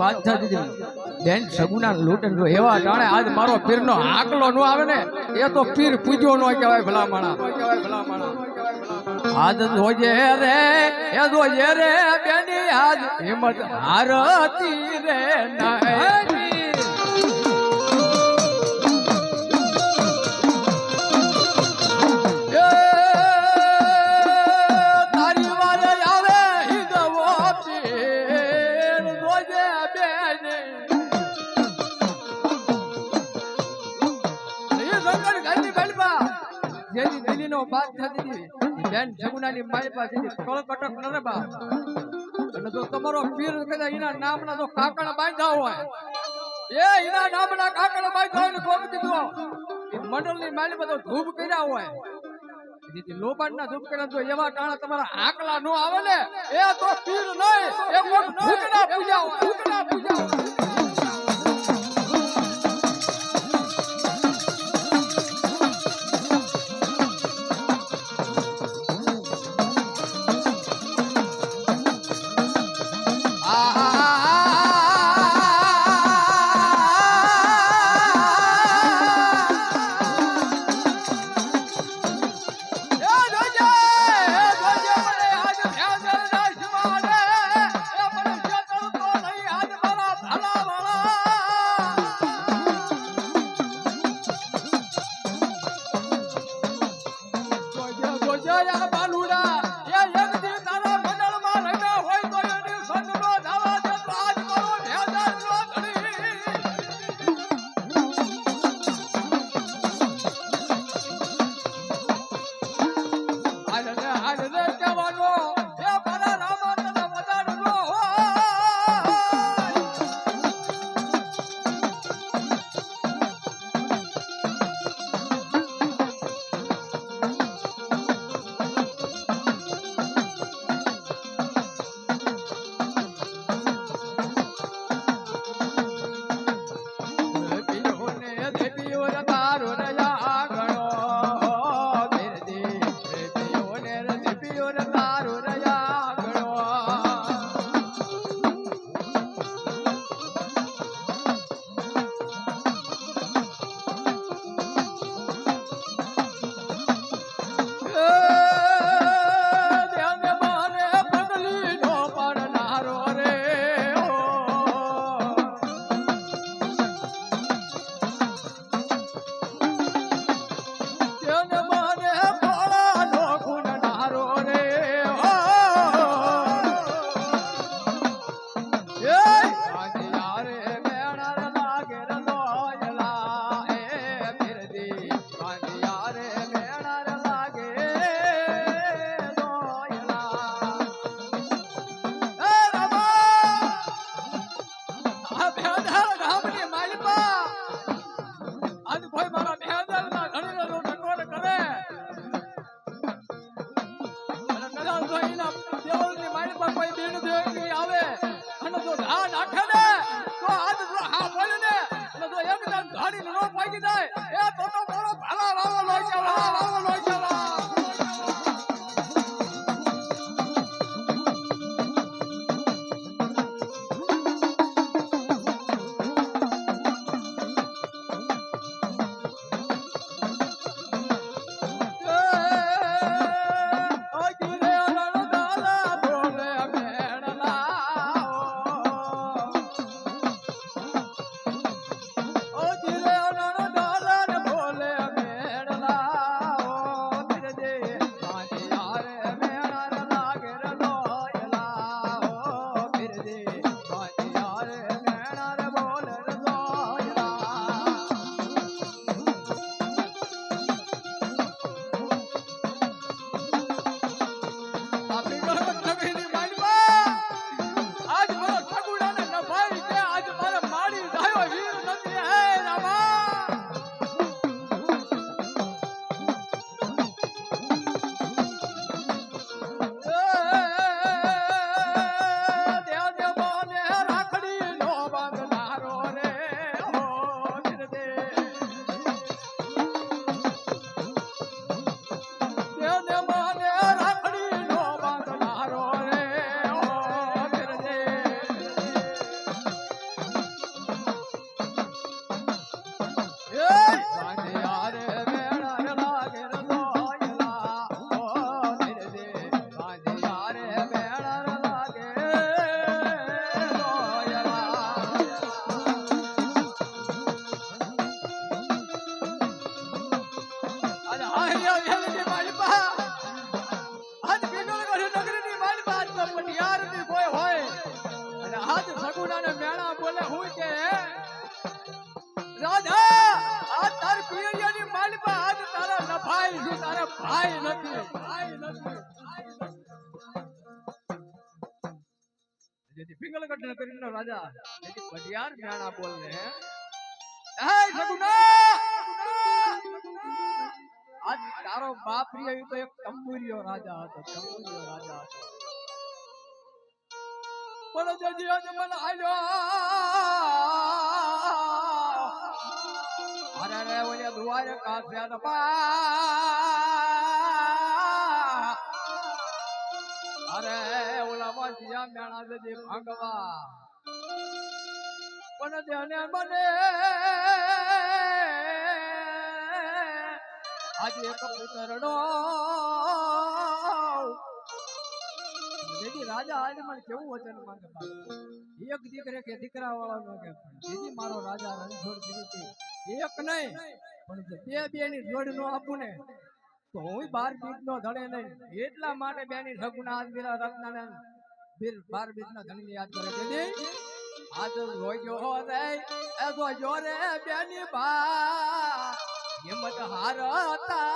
બાદશાહ દીધી બેન, સગુના લૂંટન એવા જાણે આજ મારો પીરનો આકલો નો આવે ને, એ તો પીર પૂજ્યો નો કહેવાય ભલા માણા આજ જોજે રે એ જોજે રે, બેની આજ હિંમત હારતી રે નહીં દિલ્હીનો બાદ થતી બેન જમુનાની મારી પાસે કળકટક નરબા અને જો તમારો પીર કદાચ એના નામના જો કાકડા બાંધા હોય, એ એના નામના કાકડા બાંધા હોય ને કોમ કીધું મંડળની માલી બધો ધૂપ કર્યા હોય. લોબાડના ધૂપ કર્યા તો એવા ટાણા તમારા આકલા નો આવે ને. એ તો પીર નહીં, એ ભૂતના પૂજા ભૂતના પૂજા. ધાડી નો પાકી જાય એ તો તો મારો ભાલા વાળો કે વાળો વાળો છું નથી ભાઈ નથી. જેથી પિંગલગઢ કરીને રાજા જેથી પઢિયાર મેળા બોલે હે સગુના આજ તારો બાપ રહ્યો તો એક તંબુરિયો રાજા હતો, તંબુરિયો રાજા હતો. પણ જજી, આજ મને આલ્યો. અરે રે ઓલે દુવારે કાસ્યા બા. અરે, ઓલા વાંચિયા મેણા જજી ભાગવા. પણ ધ્યાને મને આજે એક પુત્રનો જેથી રાજા આજે મને કેવું વચન માંગે એક દીકરે કે દીકરા વાળા નો કે જેથી મારો રાજા રણછોડ દીધી એક નહીં, પણ બે બે ની જોડ નો આપું ને તો બાર બીજ નો ધડે નહીં. એટલા માટે બે ની સગુના આજ મેરા રત્નાને બીર બાર બીજ ના ધણી યાદ કરે છે. આજ જોજો રે. એ જોજો રે બેની બા. હિંમત હાર તારે નહીં.